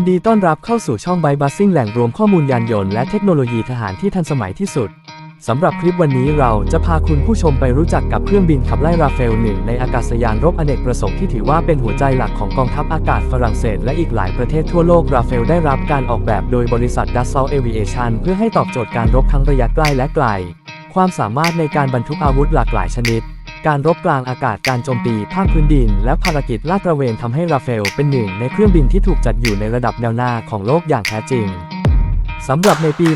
นดีต้อนรับเข้าสู่ช่องไบบัสซิ่งแหล่งรวมข้อมูลยานยนต์และเทคโนโลยีทหารที่ทันสมัยที่สุด สำหรับคลิปวันนี้เราจะพาคุณผู้ชมไปรู้จักกับเครื่องบินขับไล่ราเฟลหนึ่งในอากาศยานรบอเนกประสงค์ที่ถือว่าเป็นหัวใจหลักของกองทัพอากาศฝรั่งเศสและอีกหลายประเทศทั่วโลกราเฟลได้รับการออกแบบโดยบริษัท Dassault Aviation เพื่อให้ตอบโจทย์การรบทั้งระยะใกล้และไกล ความสามารถในการบรรทุกอาวุธหลากหลายชนิด การรบกลางอากาศการโจมตีภาคพื้นดิน และภารกิจลาดตระเวนทำให้ราเฟลเป็นหนึ่งในเครื่องบินที่ถูกจัดอยู่ในระดับแนวหน้าของโลกอย่างแท้จริงสำหรับในปี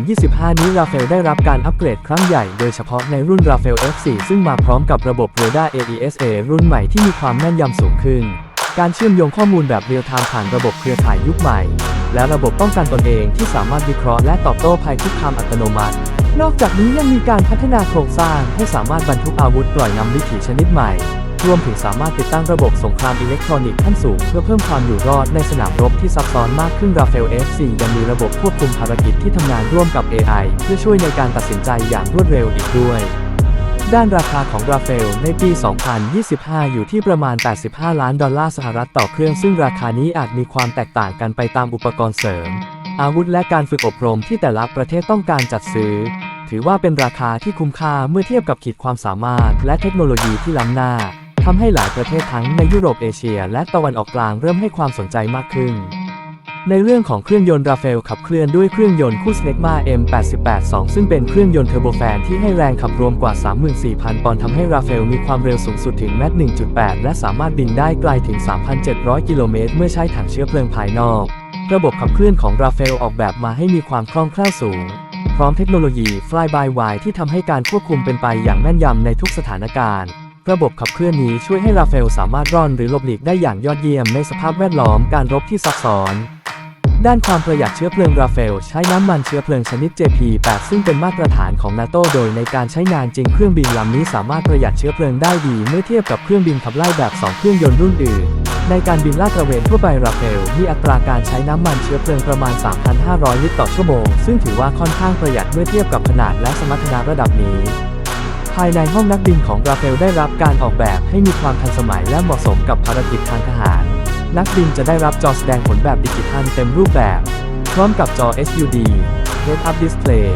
2025 นี้ราเฟลได้รับการอัปเกรดครั้งใหญ่ โดยเฉพาะในรุ่นราเฟล F4 ซึ่งมาพร้อมกับระบบเรดาร์ AESA รุ่นใหม่ที่มีความแม่นยำสูงขึ้น การเชื่อมโยงข้อมูลแบบเรียลไทม์ผ่านระบบเครือข่ายยุคใหม่ และระบบป้องกันตนเองที่สามารถวิเคราะห์และตอบโต้ภัยคุกคามอัตโนมัติ นอกจากนี้ยังมีการพัฒนาโครงสร้างให้สามารถบรรทุกอาวุธปล่อยนำวิถีชนิดใหม่ รวมถึงสามารถติดตั้งระบบสงครามอิเล็กทรอนิกส์ขั้นสูง เพื่อเพิ่มความอยู่รอดในสนามรบที่ซับซ้อนมากขึ้นราเฟล F4 ยังมีระบบควบคุมภารกิจที่ทำงานร่วมกับ AI เพื่อช่วยในการตัดสินใจอย่างรวดเร็วอีกด้วยด้านราคาของราเฟลในปี 2025 อยู่ที่ประมาณ 85 ล้านดอลลาร์สหรัฐต่อเครื่อง ซึ่งราคานี้อาจมีความแตกต่างกันไปตามอุปกรณ์เสริม อาวุธและการฝึกอบรมที่แต่ละประเทศต้องการจัดซื้อ ถือว่าเป็นราคาที่คุ้มค่าเมื่อเทียบกับขีดความสามารถ และเทคโนโลยีที่ล้ำหน้าทำให้หลายประเทศทั้งในยุโรปเอเชีย และตะวันออกกลางเริ่มให้ความสนใจมากขึ้น ในเรื่องของเครื่องยนต์ราเฟลขับเคลื่อนด้วยเครื่องยนต์คู่สเนกมา M882 ซึ่งเป็นเครื่องยนต์เทอร์โบแฟนที่ให้แรงขับรวมกว่า 34,000 ปอนด์ทำให้ราเฟลมีความเร็วสูงสุดถึงแมค1.8 และสามารถบินได้ไกลถึง 3,700 กิโลเมตรเมื่อใช้ถังเชื้อเพลิงภายนอก ระบบขับเคลื่อนของราเฟลออกแบบมาให้มีความคล่องแคล่วสูง พร้อมเทคโนโลยี Fly by Wire ที่ทำให้การควบคุมเป็นไปอย่างแม่นยำในทุกสถานการณ์ ระบบขับเคลื่อนนี้ช่วยให้ราเฟลสามารถร่อนหรือหลบหลีกได้อย่างยอดเยี่ยมในสภาพแวดล้อมการรบที่ซับซ้อน ด้านความประหยัดเชื้อเพลิงราเฟลใช้น้ำมันเชื้อเพลิงชนิด JP8 ซึ่งเป็นมาตรฐานของนาโตโดยในการใช้งานจริงเครื่องบินลำนี้สามารถประหยัดเชื้อเพลิงได้ดีเมื่อเทียบกับเครื่องบินขับไล่แบบ 2 เครื่องยนต์รุ่นอื่น ในการบินลาดตระเวนทั่วไปราเฟลมีอัตราการใช้น้ำมันเชื้อเพลิงประมาณ 3,500 ลิตรต่อชั่วโมง ซึ่งถือว่าค่อนข้างประหยัดเมื่อเทียบกับขนาดและสมรรถนะระดับนี้ ภายในห้องนักบินของราเฟลได้รับการออกแบบให้มีความทันสมัยและเหมาะสมกับภารกิจทางทหาร นักบินจะได้รับจอแสดงผลแบบดิจิทัลเต็มรูปแบบ พร้อมกับจอ SUD Head-Up Display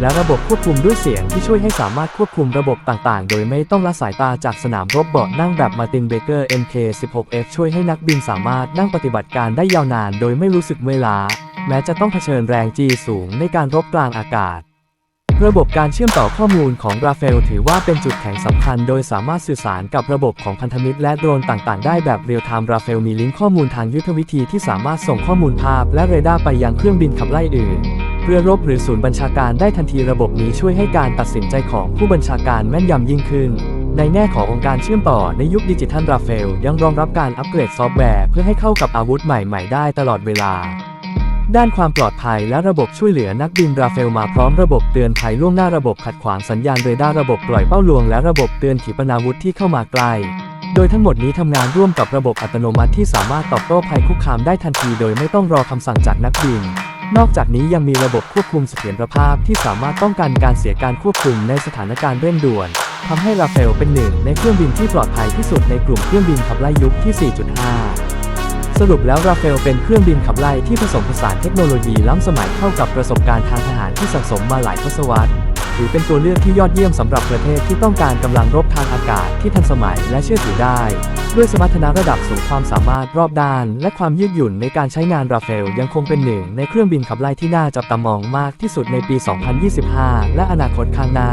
และระบบควบคุมด้วยเสียงที่ช่วยให้สามารถควบคุมระบบต่างๆ โดยไม่ต้องละสายตาจากสนามรบเบาะนั่งแบบ Martin Baker MK16F ช่วยให้นักบินสามารถนั่งปฏิบัติการได้ยาวนานโดยไม่รู้สึกเมื่อยล้า แม้จะต้องเผชิญแรง G สูงในการรบกลางอากาศระบบการเชื่อมต่อข้อมูลของราเฟลถือว่าเป็นจุดแข็งสำคัญโดยสามารถสื่อสารกับระบบของพันธมิตรและโดรนต่างๆ ได้แบบเรียลไทม์ราเฟลมีลิงก์ข้อมูลทางยุทธวิธีที่สามารถส่งข้อมูลภาพและเรดาร์ไปยังเครื่องบินขับไล่อื่น เรือรบหรือศูนย์บัญชาการได้ทันทีระบบนี้ช่วยให้การตัดสินใจของผู้บัญชาการแม่นยำยิ่งขึ้น ในแง่ขององค์การเชื่อมต่อในยุคดิจิทัลราเฟลยังรองรับการอัปเกรดซอฟต์แวร์เพื่อให้เข้ากับอาวุธใหม่ ๆ ได้ตลอดเวลา ด้านความปลอดภัยและระบบช่วยเหลือนักบินราเฟลมาพร้อมระบบเตือนภัยล่วงหน้าระบบขัดขวางสัญญาณเรดาร์ระบบปล่อยเป้าลวงและระบบเตือนขีปนาวุธที่เข้ามาใกล้โดยทั้งหมดนี้ทำงานร่วมกับระบบอัตโนมัติที่สามารถตอบโต้ภัยคุกคามได้ทันทีโดยไม่ต้องรอคำสั่งจากนักบิน นอกจากนี้ยังมีระบบควบคุมเสถียรภาพที่สามารถป้องกันการเสียการควบคุมในสถานการณ์เร่งด่วนทำให้ราเฟลเป็นหนึ่งในเครื่องบินที่ปลอดภัยที่สุดในกลุ่มเครื่องบินขับไล่ยุคที่ 4.5 สรุปแล้วราเฟลเป็นเครื่องบินขับไล่ที่ผสมผสานเทคโนโลยีล้ำสมัยเข้ากับประสบการณ์ทางทหารที่สะสมมาหลายทศวรรษ ถือเป็นตัวเลือกที่ยอดเยี่ยมสำหรับประเทศที่ต้องการกำลังรบทางอากาศที่ทันสมัยและเชื่อถือได้ ด้วยสมรรถนะระดับสูงความสามารถรอบด้าน และความยืดหยุ่นในการใช้งานราเฟลยังคงเป็นหนึ่ง ในเครื่องบินขับไล่ที่น่าจับตามองมากที่สุดในปี 2025 และอนาคตข้างหน้า